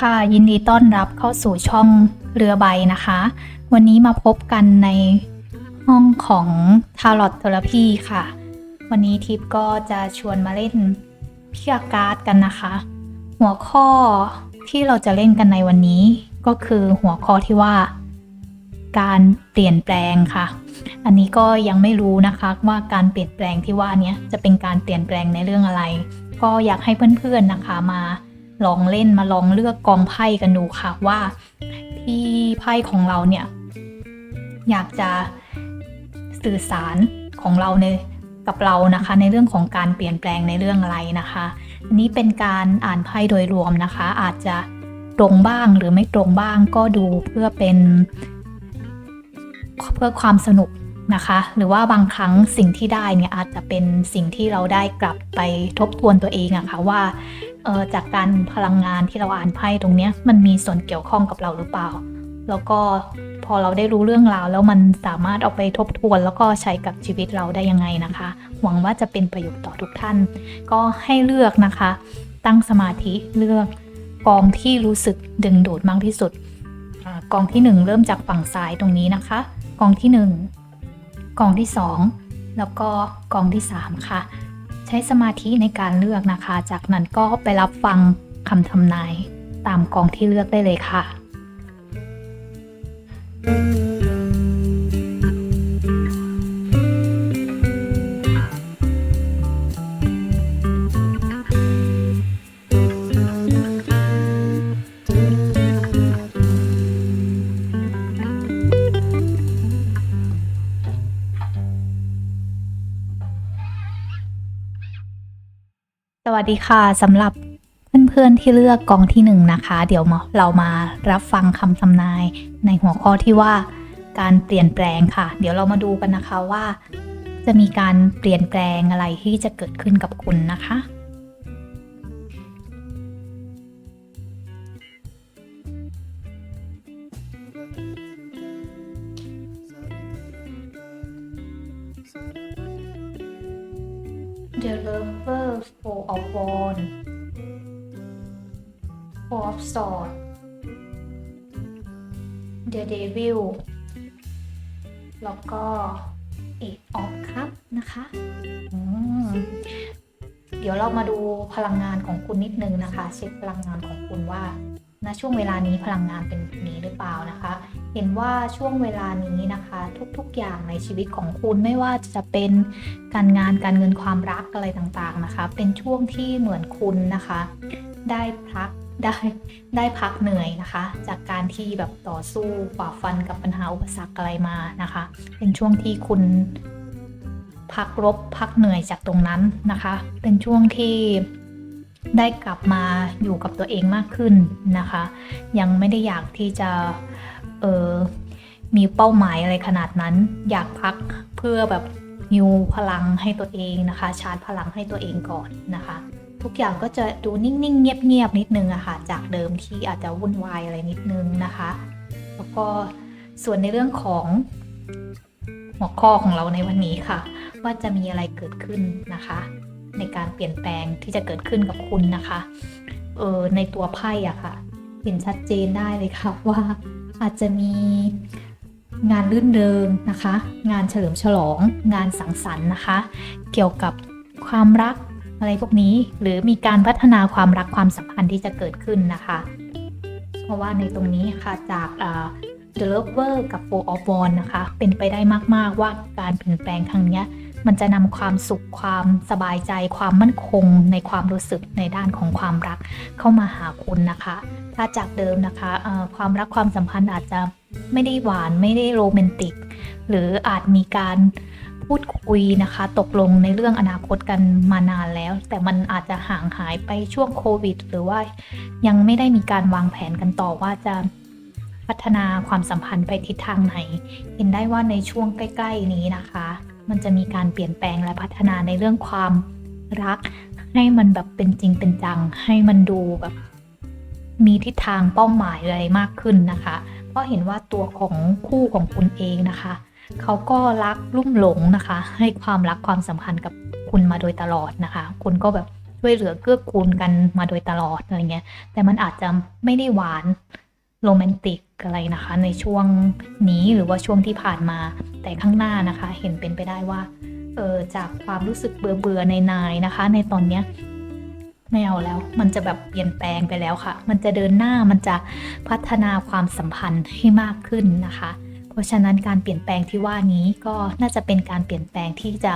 ค่ะ ยินดีต้อนรับเข้าสู่ช่องเรือใบนะคะ วันนี้มาพบกันในห้องของ Tarot Therapy ค่ะ วันนี้ทิปก็จะชวนมาเล่นพิกการ์ดกันนะคะ หัวข้อที่เราจะเล่นกันในวันนี้ก็คือหัวข้อที่ว่า การเปลี่ยนแปลงค่ะ อันนี้ก็ยังไม่รู้นะคะว่าการเปลี่ยนแปลงที่ว่าเนี้ยจะเป็นการเปลี่ยนแปลงในเรื่องอะไร ก็อยากให้เพื่อนๆนะคะมา ลองเล่นมาลองเลือกกองไพ่กันดูค่ะว่าที่ไพ่ของเราเนี่ย อยากจะสื่อสารของเราในกับเรานะคะ ในเรื่องของการเปลี่ยนแปลงในเรื่องอะไรนะคะอันนี้เป็นการอ่านไพ่โดยรวมนะคะ อาจจะตรงบ้างหรือไม่ตรงบ้างก็ดูเพื่อเป็นเพื่อความสนุก นะคะ หรือว่าบางครั้งสิ่งที่ได้เนี่ยอาจจะเป็นสิ่งที่เราได้กลับไปทบทวนตัวเองอะคะ่ะว่าออจากการพลังงานที่เราอ่านไพ่ตรงเนี้ยมันมีส่วนเกี่ยวข้องกับเราหรือเปล่า แล้วก็พอเราได้รู้เรื่องราว แล้วมันสามารถเอาไปทบทวน แล้วก็ใช้กับชีวิตเราได้ยังไงนะคะ หวังว่าจะเป็นประโยชน์ต่อทุกท่าน ก็ให้เลือกนะคะ ตั้งสมาธิเลือกกองที่รู้สึกดึงดูดมากที่สุดอกองที่หนึ่งเริ่มจากฝั่งซ้ายตรงนี้นะคะ กองที่หนึ่ง กองที่สองแล้วก็กองที่สามค่ะ ใช้สมาธิในการเลือกนะคะ จากนั้นก็ไปรับฟังคำทำนายตามกองที่เลือกได้เลยค่ะส วัสดีค่ะสำหรับเพื่อนๆที่เลือกกองที่หนึ่งนะคะ เดี๋ยวเรามารับฟังคำทำนายในหัวข้อที่ว่า การเปลี่ยนแปลงค่ะ เดี๋ยวเรามาดูกันนะคะว่า จะมีการเปลี่ยนแปลงอะไรที่จะเกิดขึ้นกับคุณนะคะ Four of Swords The Devil แล้วก็ Eight of Cup นะคะอืมเดี๋ยวเรามาดูพลังงานของคุณนิดนึงนะคะ เช็คพลังงานของคุณว่าณช่วงเวลานี้พลังงานเป็นแบบนี้หรือเปล่านะคะ เห็นว่าช่วงเวลานี้นะคะ ทุกๆอย่างในชีวิตของคุณไม่ว่าจะเป็นการงานการเงินความรักอะไรต่างๆนะคะ เป็นช่วงที่เหมือนคุณนะคะ ได้พัก ได้ได้พักเหนื่อยนะคะ จากการที่แบบต่อสู้ฝ่าฟันกับปัญหาอุปสรรคอะไรมานะคะ เป็นช่วงที่คุณพักรบพักเหนื่อยจากตรงนั้นนะคะ เป็นช่วงที่ได้กลับมาอยู่กับตัวเองมากขึ้นนะคะ ยังไม่ได้อยากที่จะเออมีเป้าหมายอะไรขนาดนั้น อยากพักเพื่อแบบฮิวพลังให้ตัวเองนะคะ ชาร์จพลังให้ตัวเองก่อนนะคะ ทุกอย่างก็จะดูนิ่งๆ เงียบๆ นิดนึงอะค่ะ จากเดิมที่อาจจะวุ่นวายอะไรนิดนึงนะคะ แล้วก็ส่วนในเรื่องของหัวข้อของเราในวันนี้ค่ะ ว่าจะมีอะไรเกิดขึ้นนะคะ ในการเปลี่ยนแปลงที่จะเกิดขึ้นกับคุณนะคะเออในตัวไพ่อะค่ะ เห็นชัดเจนได้เลยค่ะว่าอาจจะมีงานลื่นเริงนะคะ งานเฉลิมฉลอง งานสังสรรค์นะคะ เกี่ยวกับความรัก อะไรพวกนี้หรือมีการพัฒนาความรักความสัมพันธ์ที่จะเกิดขึ้นนะคะ เพราะว่าในตรงนี้ค่ะจาก The Lover กับ Four of Wands นะคะ เป็นไปได้มาก ๆ ว่าการเปลี่ยนแปลงครั้งเนี้ยมันจะนำความสุขความสบายใจ ความมั่นคง ในความรู้สึกในด้านของความรักเข้ามาหาคุณนะคะ ถ้าจากเดิมนะคะความรักความสัมพันธ์อาจจะไม่ได้หวานไม่ได้โรแมนติก หรืออาจมีการ พูดคุยนะคะ ตกลงในเรื่องอนาคตกันมานานแล้ว แต่มันอาจจะห่างหายไปช่วงโควิด หรือว่ายังไม่ได้มีการวางแผนกันต่อว่าจะพัฒนาความสัมพันธ์ไปทิศทางไหน เห็นได้ว่าในช่วงใกล้ ๆ นี้นะคะ มันจะมีการเปลี่ยนแปลงและพัฒนาในเรื่องความรัก ให้มันแบบเป็นจริงเป็นจัง ให้มันดูแบบมีทิศทางเป้าหมายอะไรมากขึ้นนะคะ เพราะเห็นว่าตัวของคู่ของคุณเองนะคะ เขาก็รักลุ่มหลงนะคะ ให้ความรักความสัมพันธ์กับคุณมาโดยตลอดนะคะ คุณก็แบบช่วยเหลือเกื้อกูลกันมาโดยตลอดอะไรเงี้ย แต่มันอาจจะไม่ได้หวานโรแมนติกอะไรนะคะ ในช่วงนี้หรือว่าช่วงที่ผ่านมา แต่ข้างหน้านะคะ เห็นเป็นไปได้ว่าเออจากความรู้สึกเบื่อเบื่อในนายนะคะ ในตอนเนี้ยไม่เอาแล้ว มันจะแบบเปลี่ยนแปลงไปแล้วค่ะ มันจะเดินหน้ามันจะพัฒนาความสัมพันธ์ให้มากขึ้นนะคะ ราะฉะนั้นการเปลี่ยนแปลงที่ว่านี้ก็น่าจะเป็นการเปลี่ยนแปลงที่จะ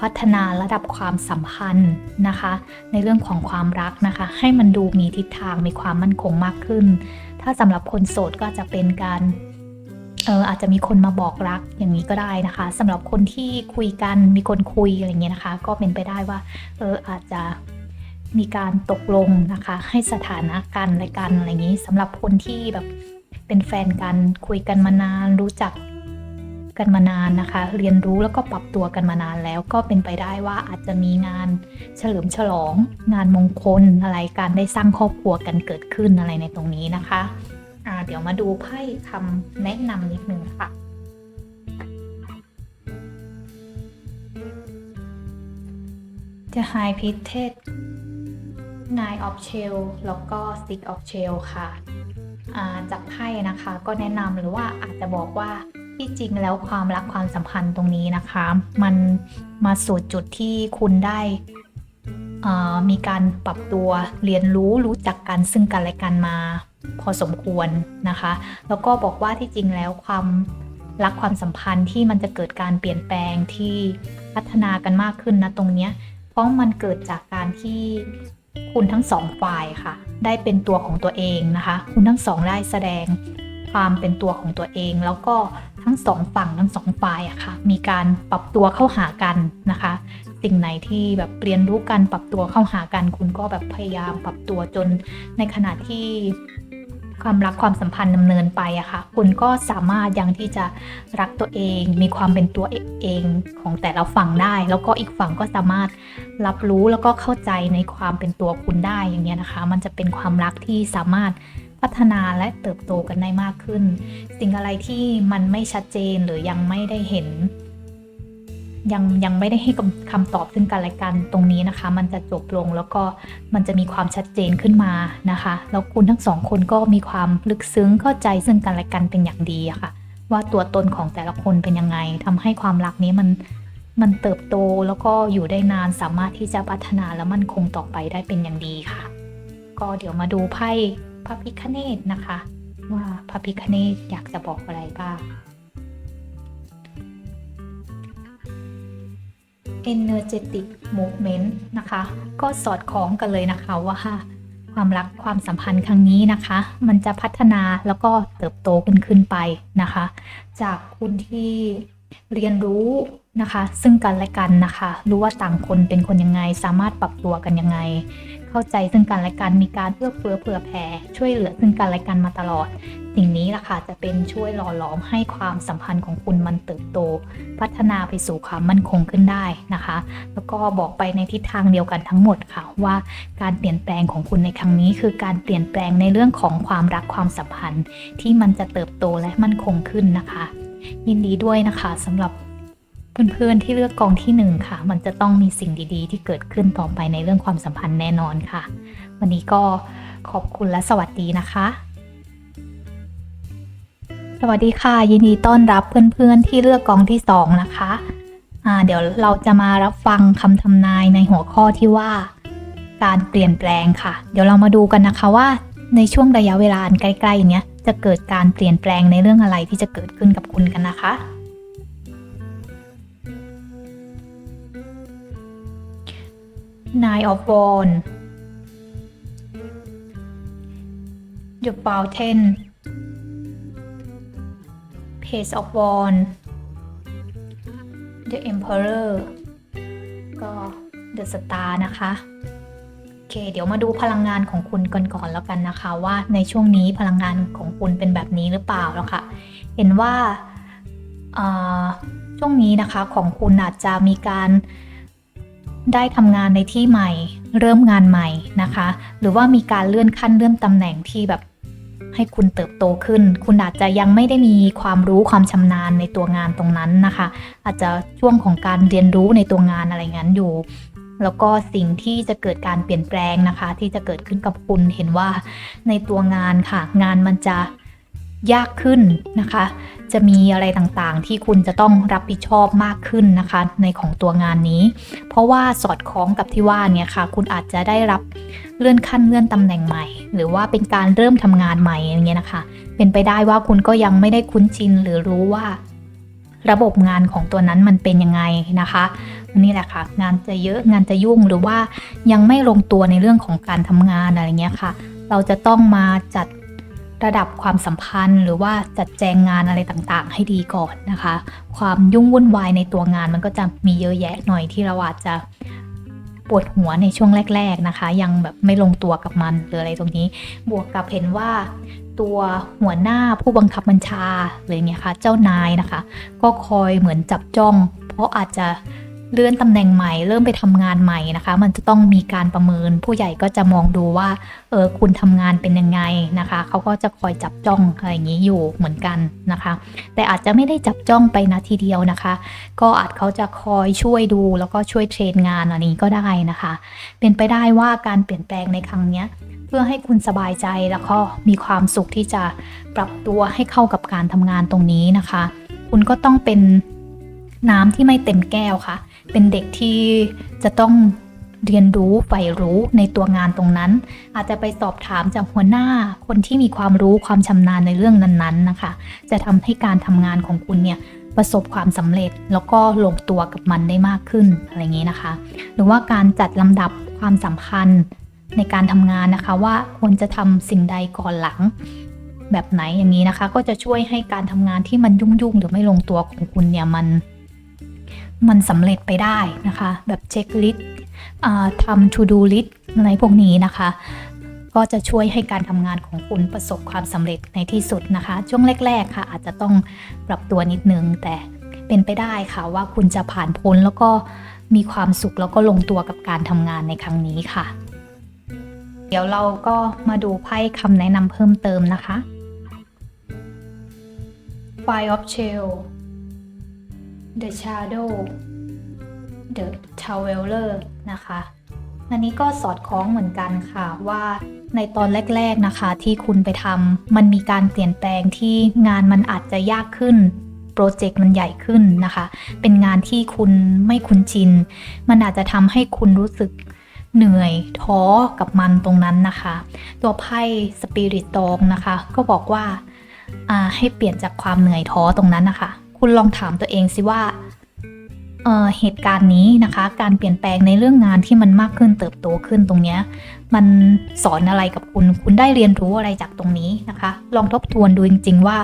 พัฒนาระดับความสัมพันธ์นะคะ ในเรื่องของความรักนะคะ ให้มันดูมีทิศทางมีความมั่นคงมากขึ้น ถ้าสำหรับคนโสดก็จะเป็นการเอออาจจะมีคนมาบอกรักอย่างนี้ก็ได้นะคะสำหรับคนที่คุยกันมีคนคุยอะไรเงี้ยนะคะ ก็เป็นไปได้ว่าเอออาจจะมีการตกลงนะคะ ให้สถานะกันและกันอะไรอย่างนี้สำหรับคนที่แบบ เป็นแฟนกันคุยกันมานาน รู้จักกันมานานนะคะ เรียนรู้แล้วก็ปรับตัวกันมานานแล้ว ก็เป็นไปได้ว่าอาจจะมีงานเฉลิมฉลอง งานมงคลอะไรการได้สร้างครอบครัวกันเกิดขึ้นอะไรในตรงนี้นะคะเดี๋ยวมาดูไพ่คำแนะนำนิดนึงค่ะ The High Pitted Nine of Shell แล้วก็ Six of Shell ค่ะ จากไพ่นะคะ ก็แนะนำหรือว่าอาจจะบอกว่าที่จริงแล้วความรักความสัมพันธ์ตรงนี้นะคะ มันมาสู่จุดที่คุณได้มีการปรับตัวเรียนรู้รู้จักกันซึ่งกันและกันมา พอสมควรนะคะ แล้วก็บอกว่าที่จริงแล้วความรักความสัมพันธ์ที่มันจะเกิดการเปลี่ยนแปลงที่พัฒนากันมากขึ้นนะตรงเนี้ยเพราะมันเกิดจากการที่คุณทั้งสองฝ่ายค่ะ ได้เป็นตัวของตัวเองนะคะ คุณทั้งสองได้แสดงความเป็นตัวของตัวเอง แล้วก็ทั้งสองฝั่งทั้งสองฝ่ายอะค่ะมีการปรับตัวเข้าหากันนะคะ สิ่งไหนที่แบบเรียนรู้กันปรับตัวเข้าหากัน คุณก็แบบพยายามปรับตัวจนในขณะที่ ความรักความสัมพันธ์ดำเนินไปอะค่ะ คุณก็สามารถยังที่จะรักตัวเอง มีความเป็นตัวเองของแต่ละฝั่งได้ แล้วก็อีกฝั่งก็สามารถรับรู้แล้วก็เข้าใจในความเป็นตัวคุณได้อย่างเงี้ยนะคะ มันจะเป็นความรักที่สามารถพัฒนาและเติบโตกันได้มากขึ้น สิ่งอะไรที่มันไม่ชัดเจนหรือยังไม่ได้เห็น ยังยังไม่ได้ให้คำตอบซึ่งกันและกันตรงนี้นะคะ มันจะจบลงแล้วก็มันจะมีความชัดเจนขึ้นมานะคะ แล้วคุณทั้งสองคนก็มีความลึกซึ้งเข้าใจซึ่งกันและกันเป็นอย่างดีะค่ะ ว่าตัวตนของแต่ละคนเป็นยังไงทำให้ความรักนี้มันมันเติบโตแล้วก็อยู่ได้นานสามารถที่จะพัฒนาและมั่นคงต่อไปได้เป็นอย่างดีค่ะ ก็เดี๋ยวมาดูไพ่พระพิคเนตนะคะ ว่าพระพิคเนตอยากจะบอกอะไรบ้าง energetic movement นะคะ ก็สอดคล้องกันเลยนะคะว่าความรักความสัมพันธ์ครั้งนี้นะคะ มันจะพัฒนาแล้วก็เติบโตกันขึ้นไปนะคะ จากคุณที่ เรียนรู้นะคะ ซึ่งกันและกันนะคะ รู้ว่าต่างคนเป็นคนยังไง สามารถปรับตัวกันยังไง เข้าใจซึ่งกันและกันมีการเอื้อเฟื้อเผื่อแผ่ช่วยเหลือซึ่งกันและกันมาตลอด สิ่งนี้ล่ะค่ะจะเป็นช่วยหล่อหลอมให้ความสัมพันธ์ของคุณมันเติบโต พัฒนาไปสู่ความมั่นคงขึ้นได้นะคะ แล้วก็บอกไปในทิศทางเดียวกันทั้งหมดค่ะ ว่าการเปลี่ยนแปลงของคุณในครั้งนี้ คือการเปลี่ยนแปลงในเรื่องของความรักความสัมพันธ์ ที่มันจะเติบโตและมั่นคงขึ้นนะคะ ยินดีด้วยนะคะสำหรับเพื่อนๆที่เลือกกองที่หนึ่งค่ะ มันจะต้องมีสิ่งดีๆ ที่เกิดขึ้นต่อไปในเรื่องความสัมพันธ์แน่นอนค่ะ วันนี้ก็ขอบคุณและสวัสดีนะคะ สวัสดีค่ะ ยินดีต้อนรับเพื่อนๆที่เลือกกองที่สองนะคะอ่าเดี๋ยวเราจะมารับฟังคำทำนายในหัวข้อที่ว่า การเปลี่ยนแปลงค่ะ เดี๋ยวเรามาดูกันนะคะว่าในช่วงระยะเวลาอันใกล้ๆเนี้ย จะเกิดการเปลี่ยนแปลงในเรื่องอะไรที่จะเกิดขึ้นกับคุณกันนะคะ Nine of Wands The Fountain Page of Wands The Emperor ก็ The Star นะคะ เค เดี๋ยวมาดูพลังงานของคุณก่อนก่อนแล้วกันนะคะ ว่าในช่วงนี้พลังงานของคุณเป็นแบบนี้หรือเปล่าแล้วค่ะ เห็นว่าอ่าช่วงนี้นะคะของคุณอาจจะมีการได้ทำงานในที่ใหม่ เริ่มงานใหม่นะคะ หรือว่ามีการเลื่อนขั้นเลื่อนตำแหน่งที่แบบให้คุณเติบโตขึ้น คุณอาจจะยังไม่ได้มีความรู้ความชำนาญในตัวงานตรงนั้นนะคะ อาจจะช่วงของการเรียนรู้ในตัวงานอะไรงั้นอยู่ แล้วก็สิ่งที่จะเกิดการเปลี่ยนแปลงนะคะ ที่จะเกิดขึ้นกับคุณเห็นว่าในตัวงานค่ะ งานมันจะยากขึ้นนะคะ จะมีอะไรต่างๆ ที่คุณจะต้องรับผิดชอบมากขึ้นนะคะ ในของตัวงานนี้ เพราะว่าสอดคล้องกับที่ว่าเนี่ยค่ะ คุณอาจจะได้รับเลื่อนขั้นเลื่อนตำแหน่งใหม่ หรือว่าเป็นการเริ่มทำงานใหม่อย่างเงี้ยนะคะ เป็นไปได้ว่าคุณก็ยังไม่ได้คุ้นชินหรือรู้ว่า ระบบงานของตัวนั้นมันเป็นยังไงนะคะนี่แหละค่ะ งานจะเยอะงานจะยุ่งหรือว่ายังไม่ลงตัวในเรื่องของการทำงานอะไรเงี้ยค่ะ เราจะต้องมาจัดระดับความสัมพันธ์ หรือว่าจัดแจงงานอะไรต่างๆ ให้ดีก่อนนะคะ ความยุ่งวุ่นวายในตัวงานมันก็จะมีเยอะแยะหน่อยที่เราอาจจะปวดหัวในช่วงแรก ๆนะคะ ยังแบบไม่ลงตัวกับมันหรืออะไรตรงนี้ บวกกับเห็นว่า ตัวหัวหน้าผู้บังคับบัญชาหรือเนี่ยค่ะ เจ้านายนะคะ ก็คอยเหมือนจับจ้อง เพราะอาจจะเลื่อนตำแหน่งใหม่ เริ่มไปทำงานใหม่นะคะ มันจะต้องมีการประเมิน ผู้ใหญ่ก็จะมองดูว่า เออคุณทำงานเป็นยังไงนะคะ เขาก็จะคอยจับจ้องอะไรอย่างนี้อยู่เหมือนกันนะคะ แต่อาจจะไม่ได้จับจ้องไปนาทีเดียวนะคะ ก็อาจเขาจะคอยช่วยดูแล้วก็ช่วยเทรนงานอันนี้ก็ได้นะคะ เป็นไปได้ว่าการเปลี่ยนแปลงในครั้งเนี้ย พื่อให้คุณสบายใจแล้วก็มีความสุขที่จะปรับตัวให้เข้ากับการทำงานตรงนี้นะคะ คุณก็ต้องเป็นน้ำที่ไม่เต็มแก้วค่ะ เป็นเด็กที่จะต้องเรียนรู้ใฝ่รู้ในตัวงานตรงนั้น อาจจะไปสอบถามจากหัวหน้าคนที่มีความรู้ความชำนาญในเรื่องนั้นๆนะคะ จะทำให้การทำงานของคุณเนี่ยประสบความสำเร็จแล้วก็ลงตัวกับมันได้มากขึ้นอะไรอย่างนี้นะคะ หรือว่าการจัดลำดับความสำคัญ ในการทำงานนะคะว่าควรจะทำสิ่งใดก่อนหลัง แบบไหนอย่างนี้นะคะ ก็จะช่วยให้การทำงานที่มันยุ่งๆหรือไม่ลงตัวของคุณเนี่ยมัน มันสำเร็จไปได้นะคะ แบบเช็คลิสต์ทำ to do list อะไรพวกนี้นะคะ ก็จะช่วยให้การทำงานของคุณประสบความสำเร็จในที่สุดนะคะ ช่วงแรก ๆ ค่ะ อาจจะต้องปรับตัวนิดนึงแต่เป็นไปได้ค่ะว่าคุณจะผ่านพ้นแล้วก็มีความสุขแล้วก็ลงตัวกับการทำงานในครั้งนี้ค่ะ เดี๋ยวเราก็มาดูไพ่คำแนะนำเพิ่มเติมนะคะ Five of Shell The Shadow The Traveler นะคะ อันนี้ก็สอดคล้องเหมือนกันค่ะว่าในตอนแรก ๆนะคะที่คุณไปทำมันมีการเปลี่ยนแปลงที่งานมันอาจจะยากขึ้นโปรเจกต์มันใหญ่ขึ้นนะคะ เป็นงานที่คุณไม่คุ้นชิน มันอาจจะทำให้คุณรู้สึก เหนื่อยท้อกับมันตรงนั้นนะคะ ตัวไพ่สปิริตตองนะคะ ก็บอกว่าให้เปลี่ยนจากความเหนื่อยท้อตรงนั้นนะคะ คุณลองถามตัวเองสิว่าเเหตุการณ์นี้นะคะ การเปลี่ยนแปลงในเรื่องงานที่มันมากขึ้นเติบโตขึ้นตรงเนี้ยมันสอนอะไรกับคุณ คุณได้เรียนรู้อะไรจากตรงนี้นะคะ ลองทบทวนดูจริง ๆ ว่า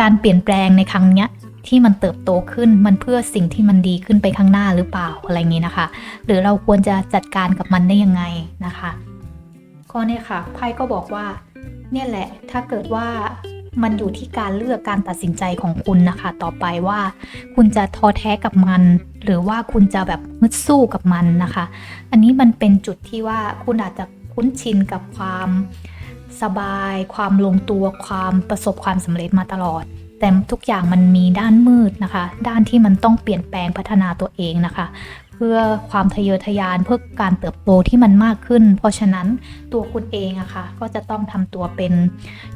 การเปลี่ยนแปลงในครั้งเนี้ย ที่มันเติบโตขึ้นมันเพื่อสิ่งที่มันดีขึ้นไปข้างหน้าหรือเปล่าอะไรอย่างนี้นะคะ หรือเราควรจะจัดการกับมันได้ยังไงนะคะก็เนี่ยค่ะไพ่ก็บอกว่า เนี่ยแหละถ้าเกิดว่ามันอยู่ที่การเลือกการตัดสินใจของคุณนะคะ ต่อไปว่าคุณจะท้อแท้กับมัน หรือว่าคุณจะแบบมึดสู้กับมันนะคะ อันนี้มันเป็นจุดที่ว่าคุณอาจจะคุ้นชินกับความสบาย ความลงตัวความประสบความสำเร็จมาตลอด แต่ทุกอย่างมันมีด้านมืดนะคะ ด้านที่มันต้องเปลี่ยนแปลงพัฒนาตัวเองนะคะ เพื่อความทะเยอทะยานเพื่อการเติบโตที่มันมากขึ้น เพราะฉะนั้นตัวคุณเองอะคะ่ะก็จะต้องทำตัวเป็น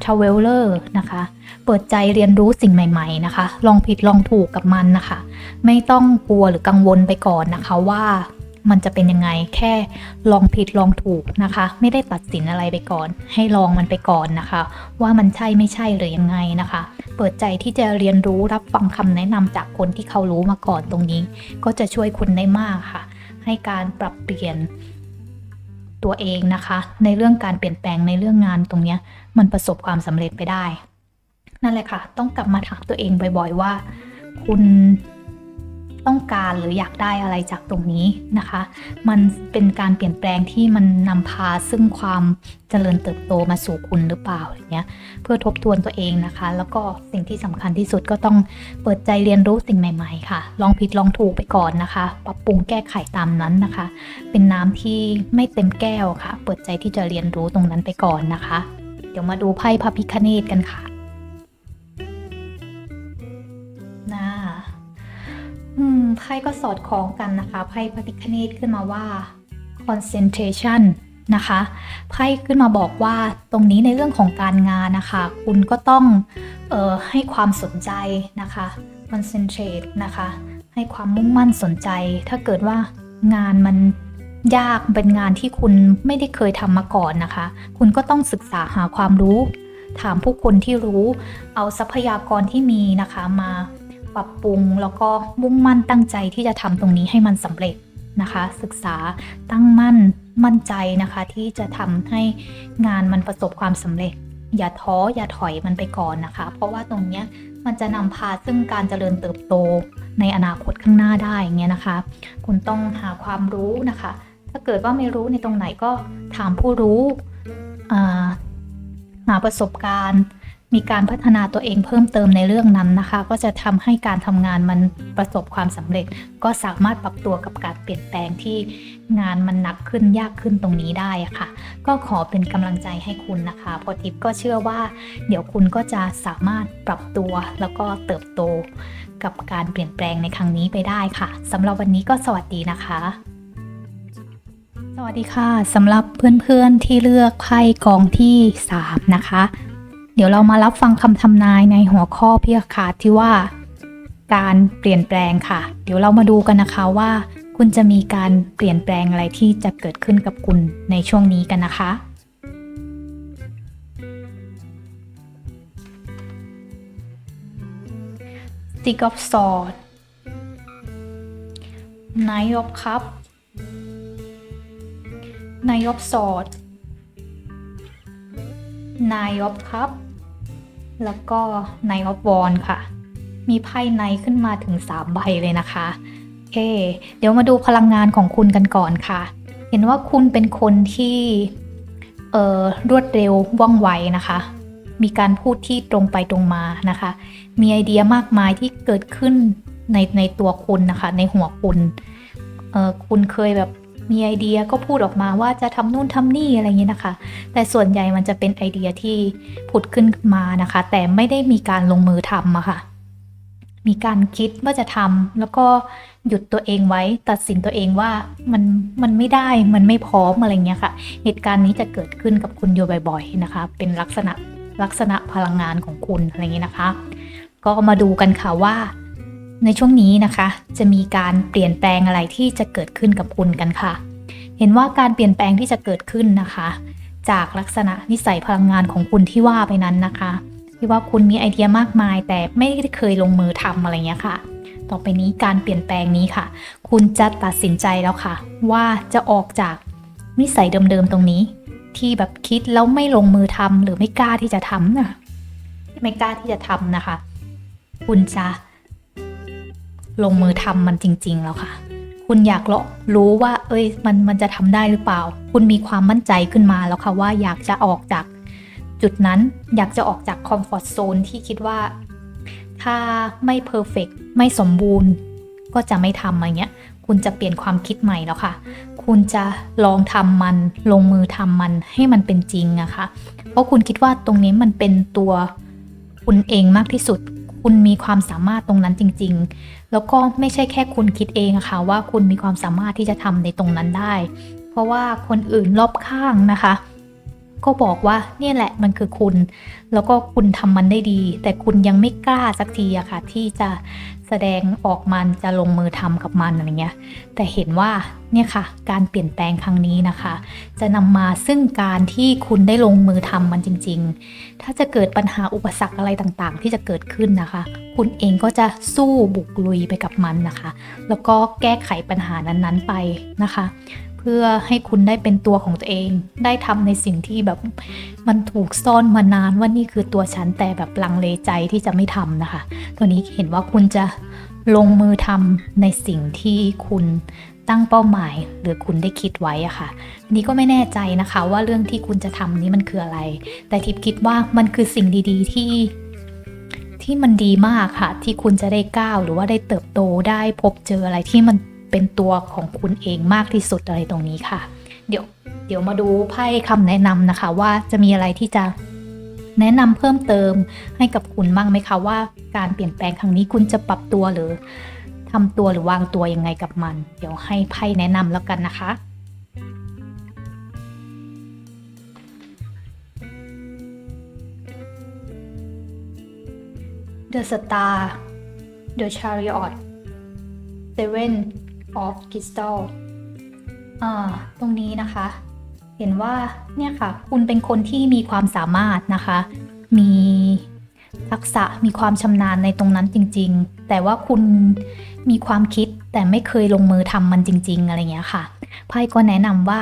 ทาวเวลเลอร์นะคะ เปิดใจเรียนรู้สิ่งใหม่ ๆนะคะ ลองผิดลองถูกกับมันนะคะ ไม่ต้องกลัวหรือกังวลไปก่อนนะคะว่า มันจะเป็นยังไงแค่ลองผิดลองถูกนะคะ ไม่ได้ตัดสินอะไรไปก่อน ให้ลองมันไปก่อนนะคะ ว่ามันใช่ไม่ใช่หรือยังไงนะคะ เปิดใจที่จะเรียนรู้รับฟังคำแนะนำจากคนที่เขารู้มาก่อนตรงนี้ ก็จะช่วยคุณได้มากค่ะ ให้การปรับเปลี่ยนตัวเองนะคะ ในเรื่องการเปลี่ยนแปลงในเรื่องงานตรงนี้มันประสบความสำเร็จไปได้ นั่นแหละค่ะ ต้องกลับมาถามตัวเองบ่อย ๆ ว่า คุณ ต้องการหรืออยากได้อะไรจากตรงนี้นะคะ มันเป็นการเปลี่ยนแปลงที่มันนำพาซึ่งความเจริญเติบโตมาสู่คุณหรือเปล่าอย่างเงี้ยเพื่อทบทวนตัวเองนะคะ แล้วก็สิ่งที่สำคัญที่สุดก็ต้องเปิดใจเรียนรู้สิ่งใหม่ ๆ ค่ะ ลองผิดลองถูกไปก่อนนะคะ ปรับปรุงแก้ไขตามนั้นนะคะ เป็นน้ำที่ไม่เต็มแก้วค่ะ เปิดใจที่จะเรียนรู้ตรงนั้นไปก่อนนะคะ เดี๋ยวมาดูไพ่พระพิคเนตกันค่ะ อืมไพ่ก็สอดคล้องกันนะคะไพ่พระพิฆเนศขึ้นมาว่า concentration นะคะไพ่ขึ้นมาบอกว่าตรงนี้ในเรื่องของการงานนะคะ คุณก็ต้องเออให้ความสนใจนะคะ concentrate นะคะ ให้ความมุ่งมั่นสนใจ ถ้าเกิดว่างานมันยากเป็นงานที่คุณไม่ได้เคยทำมาก่อนนะคะ คุณก็ต้องศึกษาหาความรู้ ถามผู้คนที่รู้ เอาทรัพยากรที่มีนะคะมา ปรับปรุงแล้วก็มุ่งมั่นตั้งใจที่จะทำตรงนี้ให้มันสำเร็จนะคะ ศึกษาตั้งมั่นมั่นใจนะคะ ที่จะทำให้งานมันประสบความสำเร็จ อย่าท้ออย่าถอยมันไปก่อนนะคะ เพราะว่าตรงเนี้ยมันจะนำพาซึ่งการเจริญเติบโตในอนาคตข้างหน้าได้อย่างเงี้ยนะคะ คุณต้องหาความรู้นะคะ ถ้าเกิดว่าไม่รู้ในตรงไหนก็ถามผู้รู้หาประสบการณ์ มีการพัฒนาตัวเองเพิ่มเติมในเรื่องนั้นนะคะ ก็จะทำให้การทำงานมันประสบความสำเร็จ ก็สามารถปรับตัวกับการเปลี่ยนแปลงที่งานมันหนักขึ้นยากขึ้นตรงนี้ได้ะค่ะ ก็ขอเป็นกำลังใจให้คุณนะคะ พอทิปก็เชื่อว่า เดี๋ยวคุณก็จะสามารถปรับตัวแล้วก็เติบโตกับการเปลี่ยนแปลงในครั้งนี้ไปได้ค่ะสำหรับวันนี้ก็สวัสดีนะคะสวัสดีค่ะสำหรับเพื่อนๆที่เลือกไพ่กองที่ 3 นะคะ เดี๋ยวเรามารับฟังคำทำนายในหัวข้อพิคาตที่ว่า การเปลี่ยนแปลงค่ะ เดี๋ยวเรามาดูกันนะคะว่า คุณจะมีการเปลี่ยนแปลงอะไรที่จะเกิดขึ้นกับคุณในช่วงนี้กันนะคะ Stick of Sword Knight of Cup Knight of Sword Nine of Cup แล้วก็ Nine of Wands ค่ะ มีไพ่ในขึ้นมาถึง 3 ใบเลยนะคะโอเคเดี๋ยวมาดูพลังงานของคุณกันก่อนค่ะ เห็นว่าคุณเป็นคนที่เอ่อรวดเร็วว่องไวนะคะ มีการพูดที่ตรงไปตรงมานะคะ มีไอเดียมากมายที่เกิดขึ้นในในตัวคุณนะคะ ในหัวคุณเออคุณเคยแบบ มีไอเดียก็พูดออกมาว่าจะทำนู่นทำนี่อะไรอย่างนี้นะคะ แต่ส่วนใหญ่มันจะเป็นไอเดียที่ผุดขึ้นมานะคะ แต่ไม่ได้มีการลงมือทำอะค่ะ มีการคิดว่าจะทำแล้วก็หยุดตัวเองไว้ ตัดสินตัวเองว่ามันมันไม่ได้มันไม่พร้อมอะไรเงี้ยค่ะ เหตุการณ์นี้จะเกิดขึ้นกับคุณอยู่บ่อยๆนะคะ เป็นลักษณะลักษณะพลังงานของคุณอะไรอย่างนี้นะคะ ก็มาดูกันค่ะว่า ในช่วงนี้นะคะ จะมีการเปลี่ยนแปลงอะไรที่จะเกิดขึ้นกับคุณกันค่ะ เห็นว่าการเปลี่ยนแปลงที่จะเกิดขึ้นนะคะ จากลักษณะนิสัยพลังงานของคุณที่ว่าไปนั้นนะคะ ที่ว่าคุณมีไอเดียมากมาย แต่ไม่ได้เคยลงมือทำอะไรเงี้ยค่ะ ต่อไปนี้การเปลี่ยนแปลงนี้ค่ะ คุณจะตัดสินใจแล้วค่ะ ว่าจะออกจากนิสัยเดิมๆตรงนี้ ที่แบบคิดแล้วไม่ลงมือทำหรือไม่กล้าที่จะทำนะไม่กล้าที่จะทำนะคะ คุณจะ ลงมือทำมันจริง ๆ แล้วค่ะ คุณอยากรู้ว่า เอ้ย มันมันจะทำได้หรือเปล่า คุณมีความมั่นใจขึ้นมาแล้วค่ะว่าอยากจะออกจากจุดนั้นอยากจะออกจากคอมฟอร์ทโซนที่คิดว่า ถ้าไม่เพอร์เฟกไม่สมบูรณ์ ก็จะไม่ทำอะไรเงี้ย คุณจะเปลี่ยนความคิดใหม่แล้วค่ะ คุณจะลองทำมันลงมือทำมันให้มันเป็นจริงอะค่ะเพราะคุณคิดว่าตรงนี้มันเป็นตัวคุณเองมากที่สุด คุณมีความสามารถตรงนั้นจริง ๆ แล้วก็ไม่ใช่แค่คุณคิดเองะค่ะว่าคุณมีความสามารถที่จะทำในตรงนั้นได้ เพราะว่าคนอื่นรอบข้างนะคะ ก็บอกว่าเนี่ยแหละมันคือคุณ แล้วก็คุณทำมันได้ดี แต่คุณยังไม่กล้าสักทีอะค่ะ ที่จะแสดงออกมันจะลงมือทำกับมันอะไรเงี้ย แต่เห็นว่าเนี่ยค่ะ การเปลี่ยนแปลงครั้งนี้นะคะ จะนำมาซึ่งการที่คุณได้ลงมือทำมันจริง ๆ ถ้าจะเกิดปัญหาอุปสรรคอะไรต่างๆ ที่จะเกิดขึ้นนะคะ คุณเองก็จะสู้บุกลุยไปกับมันนะคะ แล้วก็แก้ไขปัญหานั้นๆไปนะคะ พื่อให้คุณได้เป็นตัวของตัวเอง ได้ทำในสิ่งที่แบบมันถูกซ่อนมานานว่านี่คือตัวฉันแต่แบบลังเลใจที่จะไม่ทำนะคะ ตัวนี้เห็นว่าคุณจะลงมือทำในสิ่งที่คุณตั้งเป้าหมายหรือคุณได้คิดไว้อะค่ะนนี้ก็ไม่แน่ใจนะคะว่าเรื่องที่คุณจะทำนี้มันคืออะไร แต่ทิพย์คิดว่ามันคือสิ่งดีๆที่ที่มันดีมากค่ะ ที่คุณจะได้ก้าวหรือว่าได้เติบโตได้พบเจออะไรที่มัน เป็นตัวของคุณเองมากที่สุดอะไรตรงนี้ค่ะ เดี๋ยวเดี๋ยวมาดูไพ่คำแนะนำนะคะ ว่าจะมีอะไรที่จะแนะนำเพิ่มเติมให้กับคุณบ้างไหมคะว่าการเปลี่ยนแปลงครั้งนี้คุณจะปรับตัวหรือทำตัวหรือวางตัวยังไงกับมัน เดี๋ยวให้ไพ่แนะนำแล้วกันนะคะ The Star The Chariot Seven of Crystal อ่า ตรงนี้นะคะ เห็นว่าเนี่ยค่ะ คุณเป็นคนที่มีความสามารถนะคะ มีทักษะมีความชำนาญในตรงนั้นจริง ๆ แต่ว่าคุณมีความคิดแต่ไม่เคยลงมือทำมันจริง ๆ อะไรเงี้ยค่ะไพ่ก็แนะนำว่า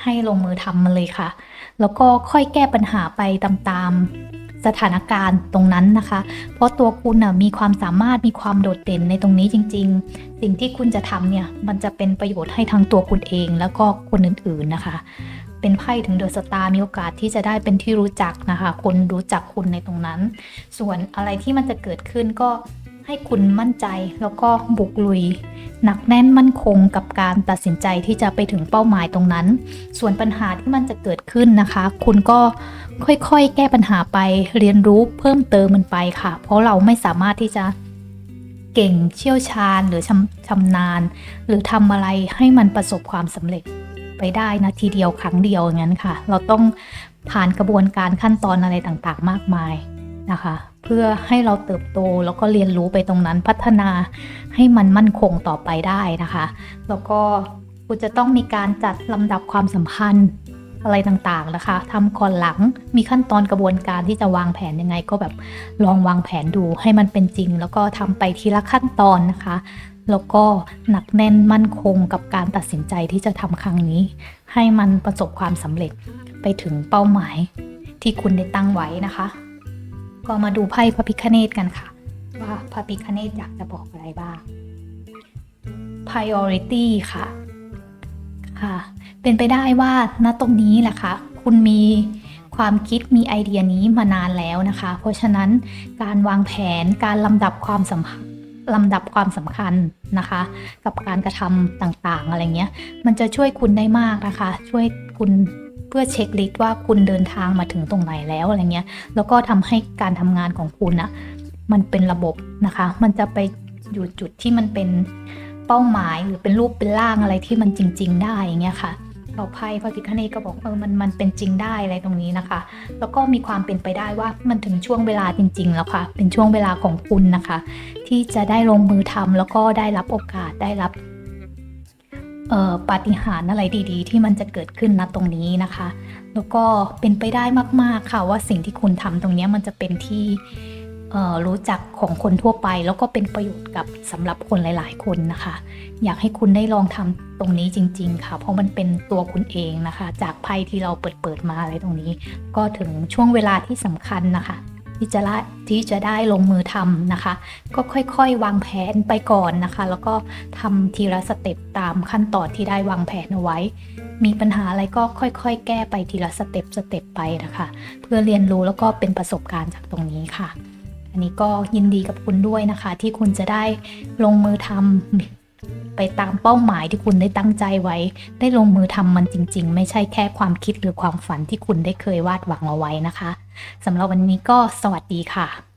ให้ลงมือทำมันเลยค่ะ แล้วก็ค่อยแก้ปัญหาไปตามๆ สถานการณ์ตรงนั้นนะคะ เพราะตัวคุณน่ะมีความสามารถมีความโดดเด่นในตรงนี้จริง ๆ สิ่งที่คุณจะทำเนี่ยมันจะเป็นประโยชน์ให้ทั้งตัวคุณเองแล้วก็คนอื่นๆนะคะ เป็นไพ่ถึงเดอะสตาร์มีโอกาสที่จะได้เป็นที่รู้จักนะคะ คนรู้จักคุณในตรงนั้น ส่วนอะไรที่มันจะเกิดขึ้นก็ ให้คุณมั่นใจแล้วก็บุกลุย หนักแน่นมั่นคงกับการตัดสินใจที่จะไปถึงเป้าหมายตรงนั้น ส่วนปัญหาที่มันจะเกิดขึ้นนะคะ คุณก็ค่อยๆ แก้ปัญหาไปเรียนรู้เพิ่มเติมมันไปค่ะ เพราะเราไม่สามารถที่จะเก่งเชี่ยวชาญหรือชำชำนาญ หรือทำอะไรให้มันประสบความสำเร็จไปได้นะทีเดียวครั้งเดียวอย่างนั้นค่ะ เราต้องผ่านกระบวนการขั้นตอนอะไรต่างๆ มากมายนะคะ เพื่อให้เราเติบโตแล้วก็เรียนรู้ไปตรงนั้นพัฒนาให้มันมั่นคงต่อไปได้นะคะ แล้วก็คุณจะต้องมีการจัดลำดับความสำคัญอะไรต่างๆนะคะทำก่อนหลังมีขั้นตอนกระบวนการที่จะวางแผนยังไง ก็แบบลองวางแผนดูให้มันเป็นจริง แล้วก็ทำไปทีละขั้นตอนนะคะ แล้วก็หนักแน่นมั่นคงกับการตัดสินใจที่จะทำครั้งนี้ ให้มันประสบความสำเร็จไปถึงเป้าหมายที่คุณได้ตั้งไว้นะคะ ก็มาดูไพ่พระพิคเนตกันค่ะ ว่าพระพิคเนตอยากจะบอกอะไรบ้าง priority ค่ะ ค่ะ เป็นไปได้ว่าณตรงนี้แหละค่ะ คุณมีความคิดมีไอเดียนี้มานานแล้วนะคะ เพราะฉะนั้นการวางแผนการลำดับความสำคัญลำดับความสำคัญนะคะ กับการกระทำต่างๆ อะไรเงี้ย มันจะช่วยคุณได้มากนะคะ ช่วยคุณ เพื่อเช็คลิสต์ว่าคุณเดินทางมาถึงตรงไหนแล้วอะไรเงี้ย แล้วก็ทำให้การทำงานของคุณนะมันเป็นระบบนะคะ มันจะไปอยู่จุดที่มันเป็นเป้าหมายหรือเป็นรูปเป็นร่างอะไรที่มันจริง ๆ ได้อย่างเงี้ยค่ะเราไพ่พระพิฆเนก็บอกเออมันมันเป็นจริงได้อะไรตรงนี้นะคะ แล้วก็มีความเป็นไปได้ว่ามันถึงช่วงเวลาจริง ๆ แล้วค่ะ เป็นช่วงเวลาของคุณนะคะ ที่จะได้ลงมือทำแล้วก็ได้รับโอกาสได้รับ ปาฏิหาริย์อะไรดีๆ ที่มันจะเกิดขึ้นณตรงนี้นะคะ แล้วก็เป็นไปได้มากๆค่ะว่าสิ่งที่คุณทำตรงนี้มันจะเป็นที่รู้จักของคนทั่วไป แล้วก็เป็นประโยชน์กับสำหรับคนหลาย ๆ คนนะคะ อยากให้คุณได้ลองทำตรงนี้จริง ๆ ค่ะ เพราะมันเป็นตัวคุณเองนะคะ จากไพ่ที่เราเปิดเปิดๆมาอะไรตรงนี้ ก็ถึงช่วงเวลาที่สำคัญนะคะ ที่จะละที่จะได้ลงมือทำนะคะ ก็ค่อยๆ วางแผนไปก่อนนะคะ แล้วก็ทำทีละสเต็ปตามขั้นตอนที่ได้วางแผนเอาไว้ มีปัญหาอะไรก็ค่อยๆ แก้ไปทีละสเต็ปสเต็ปไปนะคะ เพื่อเรียนรู้แล้วก็เป็นประสบการณ์จากตรงนี้ค่ะ อันนี้ก็ยินดีกับคุณด้วยนะคะ ที่คุณจะได้ลงมือทำ ไปตามเป้าหมายที่คุณได้ตั้งใจไว้ ได้ลงมือทำมันจริง ๆ ไม่ใช่แค่ความคิดหรือความฝันที่คุณได้เคยวาดหวังเอาไว้นะคะสำหรับวันนี้ก็สวัสดีค่ะ